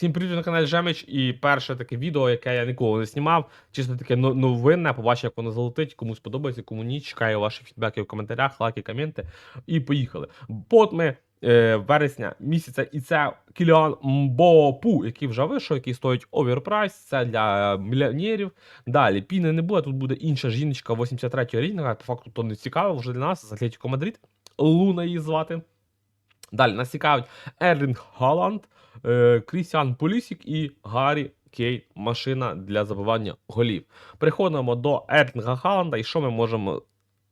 Всім привіт на каналі Жемич і перше таке відео, яке я ніколи не знімав. Чисто таке новинне, побачив, як воно залетить, кому сподобається, кому ні. Чекаю ваші фідбеки в коментарях, лайки, коменти. І поїхали. Бот ми е, вересня місяця, і це Кіліан Мбопу, який вже вийшов, який стоїть оверпрайс. Це для мільйонерів. Далі піни не буде. Тут буде інша жіночка 83-го рівня. По факту то не цікаво вже для нас з Атлетіко Мадрид. Луна її звати. Далі нас цікавить Ерлінг Халанд, е, Крістіан Полісік і Гаррі Кей машина для забивання голів. Переходимо до Ерлінга Халанда, і що ми можемо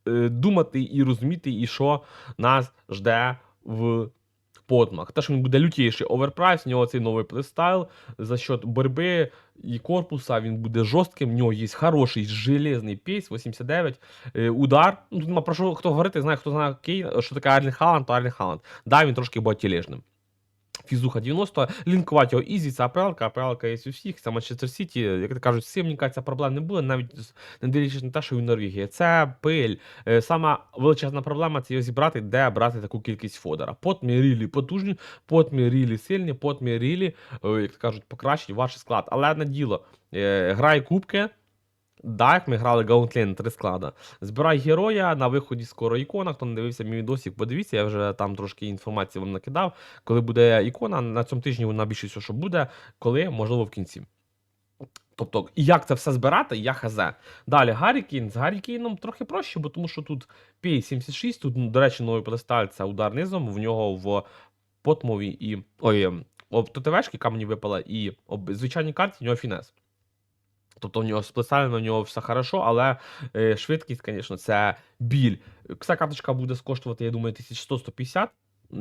е, думати і розуміти, і що нас жде в подмах. Те, що він буде лютіший оверпрайс, у нього цей новий плейстайл за счет борьби і корпуса, він буде жорстким, в нього є хороший железний пейс, 89, е, удар. Ну, тут нема про що хто говорити, знає, хто знає що таке Арлін Халанд, то Арлін Халанд. Да, він трошки був тілежним. Фізуха 90, лінкувати його ізі, це АПЛ, АПЛ є у всіх, це Манчестер Сіті, як то кажуть, з цим, кажеться, проблем не буде, навіть не дивлячись на те, що він Норвегія. Це пиль. Е, Сама величезна проблема це його зібрати, де брати таку кількість фодера. Потмі рілі потужні, потмі рілі сильні, потмі рілі, е, як кажуть, покращить ваш склад. Але одне діло, е, грай кубки, Як ми грали Гаунтлейн три склада. Збирай героя на виході скоро ікона. Хто не дивився мій відосик, подивіться, я вже там трошки інформації вам накидав. Коли буде ікона, на цьому тижні вона більше всього, що буде, коли, можливо, в кінці. Тобто, як це все збирати, я хз. Далі Гаррі Кейн. З Гаррі Кейном трохи проще, бо тому що тут P76, тут, ну, до речі, новий плесталь це удар низом, в нього в потмові і. Ой, об ТТВшки, яка мені випала, і об звичайній карті в нього фінес. Тобто в нього сплесально, у нього все хорошо, але е, швидкість, звісно, це біль. Ця карточка буде коштувати, я думаю, 1100-150.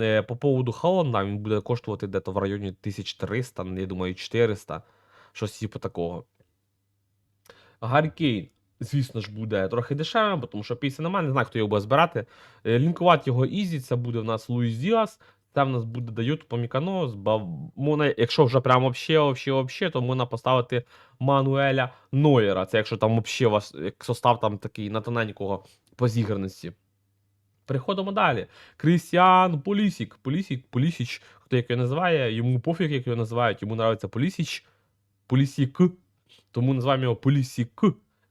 Е, по поводу Холланда він буде коштувати десь в районі 1300, я думаю, 400. Щось типу такого. Гаррі звісно ж, буде трохи дешевим, тому що після немає, не знаю, хто його буде збирати. Е, Лінкувати його Ізі, це буде в нас Луїс Діас. Це в нас буде дають помікано, можна, якщо вже прям вообще, вообще, вообще, то можна поставити Мануеля Нойера. Це якщо там вообще вас як состав там такий на тоненького по зіграності. Переходимо далі. Крістіан Полісік. Полісік, Полісіч, хто як його називає, йому пофіг, як його називають, йому подобається Полісіч. Полісік. Тому називаємо його Полісік.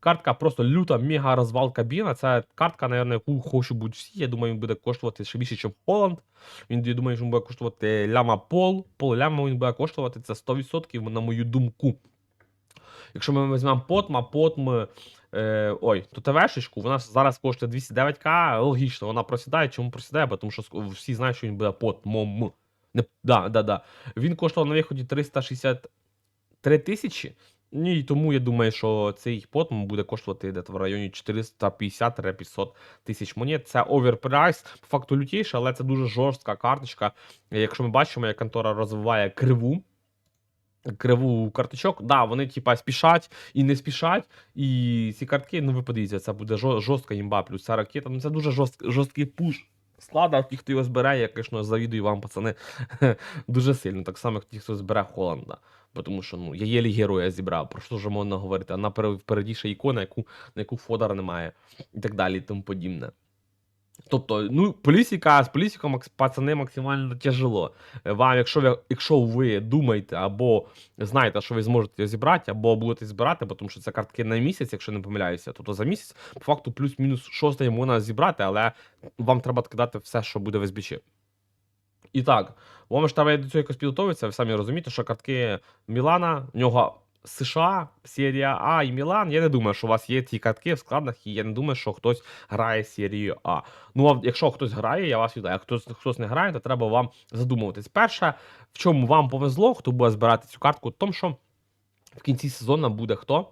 Картка просто люта, мега розвал кабіна. Це картка, наверное, яку хочуть будь всі. Я думаю, він буде коштувати ще більше, ніж Холланд. Він я думаю, що він буде коштувати ляма пол. Пол ляма він буде коштувати це 100%, на мою думку. Якщо ми візьмемо потма, потм. Е, ой, то ТВшечку, вона зараз коштує 209к, логічно, вона просідає. Чому просідає? Тому що всі знають, що він буде потмом. Не, да, да, да. Він коштував на виході 363 тисячі. Ну, І тому я думаю, що цей потм буде коштувати десь в районі 450-500 тисяч монет. Це оверпрайс, по факту лютіше, але це дуже жорстка карточка. Якщо ми бачимо, як контора розвиває криву. Криву карточок, да, вони типа спішать і не спішать. І ці картки, ну ви подивіться, це буде жорстка імба, плюс ця ракета. Ну це дуже жорст, жорсткий пуш. Склада, ті, хто його збере, я, звісно, завідую вам, пацани, дуже сильно. Так само, як ті, хто збере Холланда. Тому що ну, я єлі героя зібрав, про що вже можна говорити, а напер- впереді ще ікона, яку, на яку Фодора немає, і так далі, і тому подібне. Тобто, ну, полісіка з полісіком пацани максимально тяжело. Е, Вам, якщо ви, якщо ви думаєте або знаєте, що ви зможете зібрати, або будете збирати, тому що це картки на місяць, якщо не помиляюся, тобто за місяць, по факту, плюс-мінус шостий можна зібрати, але вам треба кидати все, що буде в СБЧ. І так, вам треба до цього якось підготуватися, ви самі розумієте, що картки Мілана, в нього США, серія А і Мілан. Я не думаю, що у вас є ці картки в складах, і я не думаю, що хтось грає серію А. Ну, а якщо хтось грає, я вас вітаю. А хтось, хтось не грає, то треба вам задумуватись. Перше, в чому вам повезло, хто буде збирати цю картку, в тому, що в кінці сезону буде хто?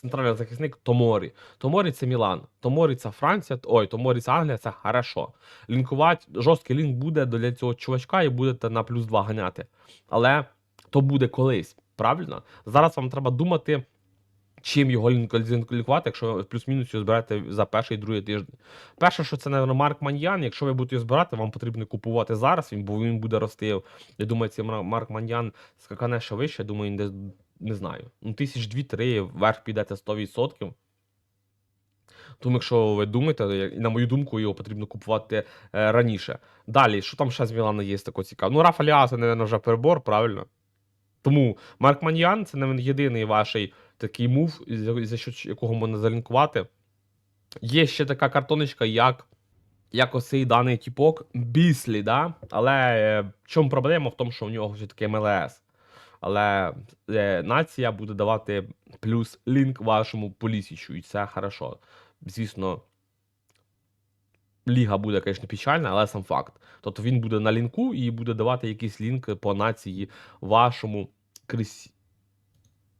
Центральний захисник Томорі. Томорі це Мілан. Томорі це Франція. Ой, Томорі це Англія, це хорошо. Лінкувати, жорсткий лінк буде для цього чувачка і будете на плюс 2 ганяти. Але то буде колись, правильно? Зараз вам треба думати, чим його лінкувати, якщо плюс-мінус його збираєте за перший і другий тиждень. Перше, що це, наверное, Марк Маньян. Якщо ви будете його збирати, вам потрібно купувати зараз, бо він буде рости. Я думаю, цей Марк Маньян скакане ще вище, думаю, він десь не знаю. Ну, тисяч дві-три вверх підете 100%. Тому, якщо ви думаєте, на мою думку, його потрібно купувати е, раніше. Далі, що там ще з Мілана є такого цікавого? Ну, Рафа Ліа, це, мабуть, вже перебор, правильно? Тому Марк Маньян це не єдиний ваш такий мув, за, що якого можна залінкувати. Є ще така картоночка, як, як ось цей даний тіпок Біслі, да? але е, в чому проблема? В тому, що у нього все таки МЛС. Але е, нація буде давати плюс лінк вашому полісічу, і це хорошо. Звісно, ліга буде, звісно, печальна, але сам факт. Тобто він буде на лінку і буде давати якийсь лінк по нації вашому крис...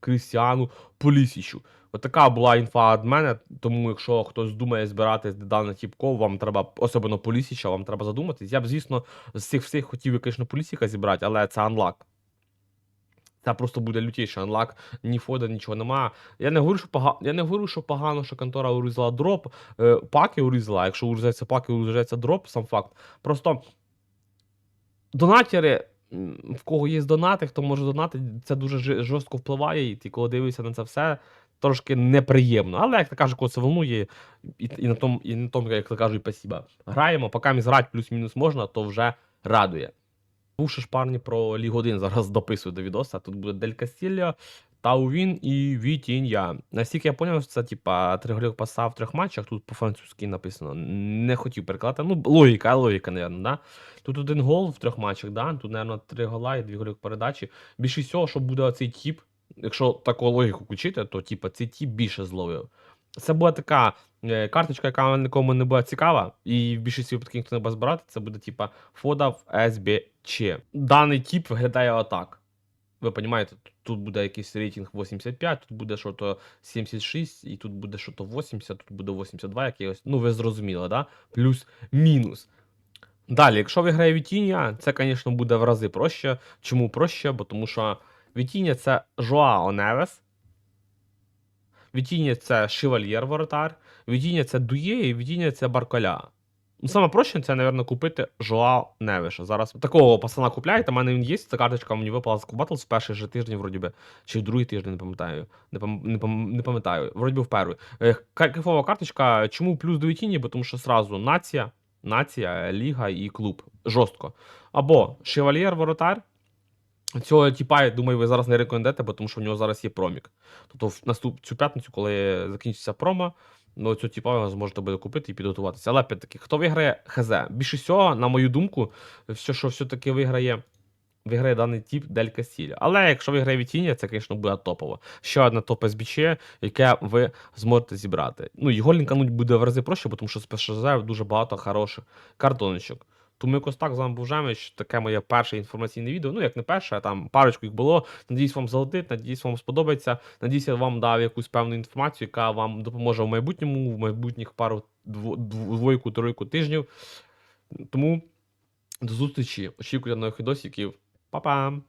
Крістіану Полісічу. Отака була інфа від мене. Тому, якщо хтось думає збирати даний тіпков, вам треба, особливо Полісіча, вам треба задуматись. Я б, звісно, з цих всіх хотів, звісно, Полісіка зібрати, але це анлак. Це просто буде лютіший анлак, ні фода, нічого нема. Я не говорю, що погано, я не говорю, що погано, що контора урізала дроп, е, паки урізала. Якщо урізається паки, урізається дроп, сам факт. Просто донатери, в кого є донати, хто може донати, це дуже жорстко впливає, і ти коли дивишся на це все, трошки неприємно. Але як то кажуть, коли це волнує, і, і на тому, і на тому, як то кажуть, спасіба. Граємо, поки ми зграти плюс-мінус можна, то вже радує. Бувши ж парні про Лігу 1, зараз дописую до відоса. Тут буде Дель Кастільо, Таувін і Вітінья. Наскільки я зрозумів, це типа три голів паса в трьох матчах, тут по-французьки написано. Не хотів перекладати. Ну, логіка, логіка, напевно, да? Тут один гол в трьох матчах, да? Тут, напевно, три гола і дві голів передачі. Більше всього, що буде оцей тіп, якщо таку логіку включити, то типа цей тіп більше зловив. Це була така е, карточка, яка нікому не була цікава, і в більшості випадків ніхто не буде збирати. Це буде типа фода в СБЧ. Даний тип виглядає отак. Ви розумієте, тут буде якийсь рейтинг 85, тут буде що то 76, і тут буде що то 80, тут буде 82 якихось. Ну, ви зрозуміли, да? Плюс-мінус. Далі, якщо виграє Вітіння, це, звісно, буде в рази проще. Чому проще? Бо тому що Вітіння це Жоао Невес. Вітіння це Шевальєр воротар, Вітіння це Дує і Вітіння це Барколя. Ну, саме проще це, напевно, купити Жоао Невеша. Зараз такого пацана купляєте, у мене він є, ця карточка мені випала з Кубатлс в перший же тиждень, вроді би, чи в другий тиждень, не пам'ятаю. Не, пам... не, пам... не пам'ятаю, вроді би в перший. Кайфова карточка, чому плюс до Вітінні? Бо тому що сразу нація, нація, ліга і клуб. Жорстко. Або Шевальєр воротар. Цього тіпа, я думаю, ви зараз не рекомендуєте, бо тому що в нього зараз є промік. Тобто в наступ цю п'ятницю, коли закінчиться промо, ну цього тіпа ви зможете буде купити і підготуватися. Але опять-таки, хто виграє ХЗ? Більше всього, на мою думку, все, що все-таки виграє. Виграє даний тип Дель Кастілля. Але якщо виграє Вітіння, це, звісно, буде топово. Ще одне топ СБЧ, яке ви зможете зібрати. Ну, його лінкануть буде в рази проще, тому що з ПШЗ дуже багато хороших картоночок. Тому якось так з вами був Жемич, таке моє перше інформаційне відео. Ну, як не перше, а там парочку їх було. Надіюсь, вам залетить, надіюсь, вам сподобається. Надіюсь, я вам дав якусь певну інформацію, яка вам допоможе в майбутньому, в майбутніх пару дво- дво- двойку, тройку тижнів. Тому до зустрічі. Очікуйте нових відосиків. Па-па!